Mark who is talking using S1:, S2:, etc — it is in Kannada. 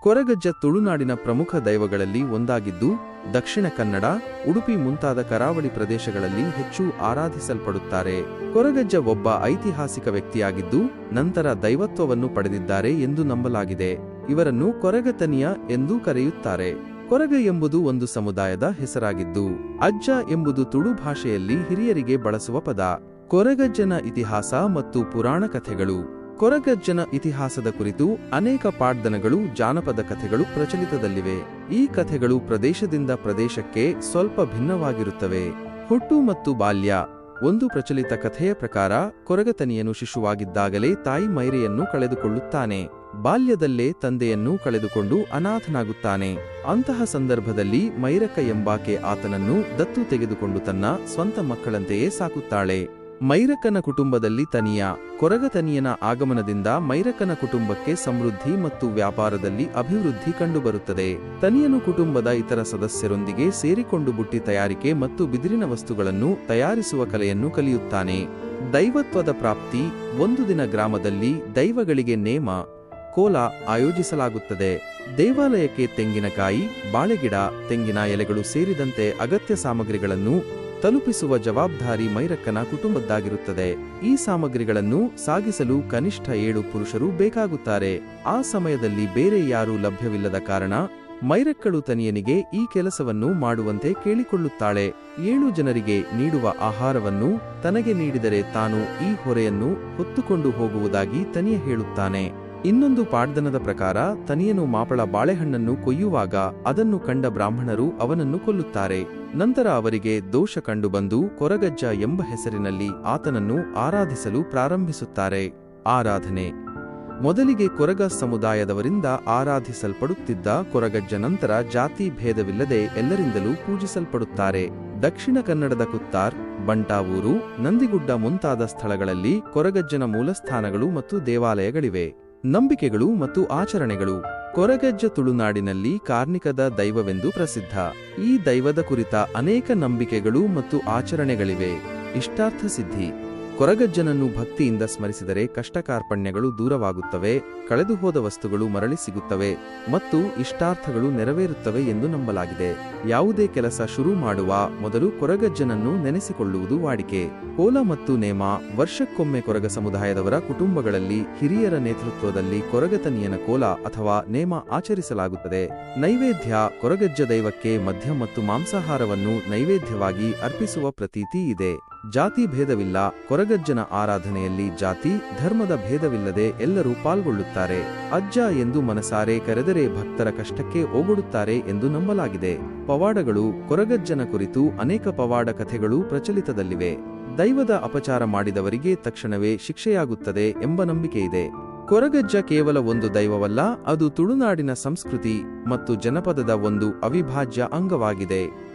S1: ಕೊರಗಜ್ಜ ತುಳುನಾಡಿನ ಪ್ರಮುಖ ದೈವಗಳಲ್ಲಿ ಒಂದಾಗಿದ್ದು, ದಕ್ಷಿಣ ಕನ್ನಡ, ಉಡುಪಿ ಮುಂತಾದ ಕರಾವಳಿ ಪ್ರದೇಶಗಳಲ್ಲಿ ಹೆಚ್ಚು ಆರಾಧಿಸಲ್ಪಡುತ್ತಾರೆ. ಕೊರಗಜ್ಜ ಒಬ್ಬ ಐತಿಹಾಸಿಕ ವ್ಯಕ್ತಿಯಾಗಿದ್ದು, ನಂತರ ದೈವತ್ವವನ್ನು ಪಡೆದಿದ್ದಾರೆ ಎಂದು ನಂಬಲಾಗಿದೆ. ಇವರನ್ನು ಕೊರಗತನಿಯ ಎಂದೂ ಕರೆಯುತ್ತಾರೆ. ಕೊರಗ ಎಂಬುದು ಒಂದು ಸಮುದಾಯದ ಹೆಸರಾಗಿದ್ದು, ಅಜ್ಜ ಎಂಬುದು ತುಳು ಭಾಷೆಯಲ್ಲಿ ಹಿರಿಯರಿಗೆ ಬಳಸುವ ಪದ. ಕೊರಗಜ್ಜನ ಇತಿಹಾಸ ಮತ್ತು ಪುರಾಣ ಕಥೆಗಳು. ಕೊರಗಜ್ಜನ ಇತಿಹಾಸದ ಕುರಿತು ಅನೇಕ ಪಾಡ್ದನಗಳು ಜಾನಪದ ಕಥೆಗಳು ಪ್ರಚಲಿತದಲ್ಲಿವೆ. ಈ ಕಥೆಗಳು ಪ್ರದೇಶದಿಂದ ಪ್ರದೇಶಕ್ಕೆ ಸ್ವಲ್ಪ ಭಿನ್ನವಾಗಿರುತ್ತವೆ. ಹುಟ್ಟು ಮತ್ತು ಬಾಲ್ಯ. ಒಂದು ಪ್ರಚಲಿತ ಕಥೆಯ ಪ್ರಕಾರ, ಕೊರಗತನಿಯನು ಶಿಶುವಾಗಿದ್ದಾಗಲೇ ತಾಯಿ ಮೈರೆಯನ್ನು ಕಳೆದುಕೊಳ್ಳುತ್ತಾನೆ. ಬಾಲ್ಯದಲ್ಲೇ ತಂದೆಯನ್ನು ಕಳೆದುಕೊಂಡು ಅನಾಥನಾಗುತ್ತಾನೆ. ಅಂತಹ ಸಂದರ್ಭದಲ್ಲಿ ಮೈರಕ್ಕ ಎಂಬಾಕೆ ಆತನನ್ನು ದತ್ತು ತೆಗೆದುಕೊಂಡು ತನ್ನ ಸ್ವಂತ ಮಕ್ಕಳಂತೆಯೇ ಸಾಕುತ್ತಾಳೆ. ಮೈರಕನ ಕುಟುಂಬದಲ್ಲಿ ತನಿಯ ಕೊರಗತನಿಯನ ಆಗಮನದಿಂದ ಮೈರಕನ ಕುಟುಂಬಕ್ಕೆ ಸಮೃದ್ಧಿ ಮತ್ತು ವ್ಯಾಪಾರದಲ್ಲಿ ಅಭಿವೃದ್ಧಿ ಕಂಡುಬರುತ್ತದೆ. ತನಿಯನು ಕುಟುಂಬದ ಇತರ ಸದಸ್ಯರೊಂದಿಗೆ ಸೇರಿಕೊಂಡು ಬುಟ್ಟಿ ತಯಾರಿಕೆ ಮತ್ತು ಬಿದಿರಿನ ವಸ್ತುಗಳನ್ನು ತಯಾರಿಸುವ ಕಲೆಯನ್ನು ಕಲಿಯುತ್ತಾನೆ. ದೈವತ್ವದ ಪ್ರಾಪ್ತಿ, ಒಂದು ದಿನ ಗ್ರಾಮದಲ್ಲಿ ದೈವಗಳಿಗೆ ನೇಮ, ಕೋಲ ಆಯೋಜಿಸಲಾಗುತ್ತದೆ. ದೇವಾಲಯಕ್ಕೆ ತೆಂಗಿನಕಾಯಿ, ಬಾಳೆಗಿಡ, ತೆಂಗಿನ ಎಲೆಗಳು ಸೇರಿದಂತೆ ಅಗತ್ಯ ಸಾಮಗ್ರಿಗಳನ್ನು ತಲುಪಿಸುವ ಜವಾಬ್ದಾರಿ ಮೈರಕ್ಕನ ಕುಟುಂಬದ್ದಾಗಿರುತ್ತದೆ. ಈ ಸಾಮಗ್ರಿಗಳನ್ನು ಸಾಗಿಸಲು ಕನಿಷ್ಠ ಏಳು ಪುರುಷರು ಬೇಕಾಗುತ್ತಾರೆ. ಆ ಸಮಯದಲ್ಲಿ ಬೇರೆ ಯಾರೂ ಲಭ್ಯವಿಲ್ಲದ ಕಾರಣ ಮೈರಕ್ಕಳು ತನಿಯನಿಗೆ ಈ ಕೆಲಸವನ್ನು ಮಾಡುವಂತೆ ಕೇಳಿಕೊಳ್ಳುತ್ತಾಳೆ. ಏಳು ಜನರಿಗೆ ನೀಡುವ ಆಹಾರವನ್ನು ತನಗೆ ನೀಡಿದರೆ ತಾನು ಈ ಹೊರೆಯನ್ನು ಹೊತ್ತುಕೊಂಡು ಹೋಗುವುದಾಗಿ ತನಿಯ ಹೇಳುತ್ತಾನೆ. ಇನ್ನೊಂದು ಪಾಡ್ದನದ ಪ್ರಕಾರ, ತನಿಯನು ಮಾಪಳ ಬಾಳೆಹಣ್ಣನ್ನು ಕೊಯ್ಯುವಾಗ ಅದನ್ನು ಕಂಡ ಬ್ರಾಹ್ಮಣರು ಅವನನ್ನು ಕೊಲ್ಲುತ್ತಾರೆ. ನಂತರ ಅವರಿಗೆ ದೋಷ ಕಂಡುಬಂದು ಕೊರಗಜ್ಜ ಎಂಬ ಹೆಸರಿನಲ್ಲಿ ಆತನನ್ನು ಆರಾಧಿಸಲು ಪ್ರಾರಂಭಿಸುತ್ತಾರೆ. ಆರಾಧನೆ. ಮೊದಲಿಗೆ ಕೊರಗ ಸಮುದಾಯದವರಿಂದ ಆರಾಧಿಸಲ್ಪಡುತ್ತಿದ್ದ ಕೊರಗಜ್ಜ ನಂತರ ಜಾತಿ ಭೇದವಿಲ್ಲದೆ ಎಲ್ಲರಿಂದಲೂ ಪೂಜಿಸಲ್ಪಡುತ್ತಾರೆ. ದಕ್ಷಿಣ ಕನ್ನಡದ ಕುತ್ತಾರ್, ಬಂಟಾವೂರು, ನಂದಿಗುಡ್ಡ ಮುಂತಾದ ಸ್ಥಳಗಳಲ್ಲಿ ಕೊರಗಜ್ಜನ ಮೂಲಸ್ಥಾನಗಳು ಮತ್ತು ದೇವಾಲಯಗಳಿವೆ. ನಂಬಿಕೆಗಳು ಮತ್ತು ಆಚರಣೆಗಳು. ಕೊರಗಜ್ಜ ತುಳುನಾಡಿನಲ್ಲಿ ಕಾರ್ಣಿಕದ ದೈವವೆಂದು ಪ್ರಸಿದ್ಧ. ಈ ದೈವದ ಕುರಿತ ಅನೇಕ ನಂಬಿಕೆಗಳು ಮತ್ತು ಆಚರಣೆಗಳಿವೆ. ಇಷ್ಟಾರ್ಥ ಸಿದ್ಧಿ. ಕೊರಗಜ್ಜನನ್ನು ಭಕ್ತಿಯಿಂದ ಸ್ಮರಿಸಿದರೆ ಕಷ್ಟಕಾರ್ಪಣ್ಯಗಳು ದೂರವಾಗುತ್ತವೆ, ಕಳೆದುಹೋದ ವಸ್ತುಗಳು ಮರಳಿ ಸಿಗುತ್ತವೆ ಮತ್ತು ಇಷ್ಟಾರ್ಥಗಳು ನೆರವೇರುತ್ತವೆ ಎಂದು ನಂಬಲಾಗಿದೆ. ಯಾವುದೇ ಕೆಲಸ ಶುರು ಮಾಡುವ ಮೊದಲು ಕೊರಗಜ್ಜನನ್ನು ನೆನೆಸಿಕೊಳ್ಳುವುದು ವಾಡಿಕೆ. ಕೋಲ ಮತ್ತು ನೇಮ, ವರ್ಷಕ್ಕೊಮ್ಮೆ ಕೊರಗ ಸಮುದಾಯದವರ ಕುಟುಂಬಗಳಲ್ಲಿ ಹಿರಿಯರ ನೇತೃತ್ವದಲ್ಲಿ ಕೊರಗತನಿಯನ ಕೋಲ ಅಥವಾ ನೇಮ ಆಚರಿಸಲಾಗುತ್ತದೆ. ನೈವೇದ್ಯ, ಕೊರಗಜ್ಜ ದೈವಕ್ಕೆ ಮದ್ಯ ಮತ್ತು ಮಾಂಸಾಹಾರವನ್ನು ನೈವೇದ್ಯವಾಗಿ ಅರ್ಪಿಸುವ ಪ್ರತೀತಿ ಇದೆ. ಜಾತಿ ಭೇದವಿಲ್ಲ, ಕೊರಗಜ್ಜನ ಆರಾಧನೆಯಲ್ಲಿ ಜಾತಿ, ಧರ್ಮದ ಭೇದವಿಲ್ಲದೆ ಎಲ್ಲರೂ ಪಾಲ್ಗೊಳ್ಳುತ್ತಾರೆ. ಅಜ್ಜ ಎಂದು ಮನಸಾರೆ ಕರೆದರೆ ಭಕ್ತರ ಕಷ್ಟಕ್ಕೆ ಓಗೊಡುತ್ತಾರೆ ಎಂದು ನಂಬಲಾಗಿದೆ. ಪವಾಡಗಳು, ಕೊರಗಜ್ಜನ ಕುರಿತು ಅನೇಕ ಪವಾಡ ಕಥೆಗಳು ಪ್ರಚಲಿತದಲ್ಲಿವೆ. ದೈವದ ಅಪಚಾರ ಮಾಡಿದವರಿಗೆ ತಕ್ಷಣವೇ ಶಿಕ್ಷೆಯಾಗುತ್ತದೆ ಎಂಬ ನಂಬಿಕೆಯಿದೆ. ಕೊರಗಜ್ಜ ಕೇವಲ ಒಂದು ದೈವವಲ್ಲ, ಅದು ತುಳುನಾಡಿನ ಸಂಸ್ಕೃತಿ ಮತ್ತು ಜನಪದದ ಒಂದು ಅವಿಭಾಜ್ಯ ಅಂಗವಾಗಿದೆ.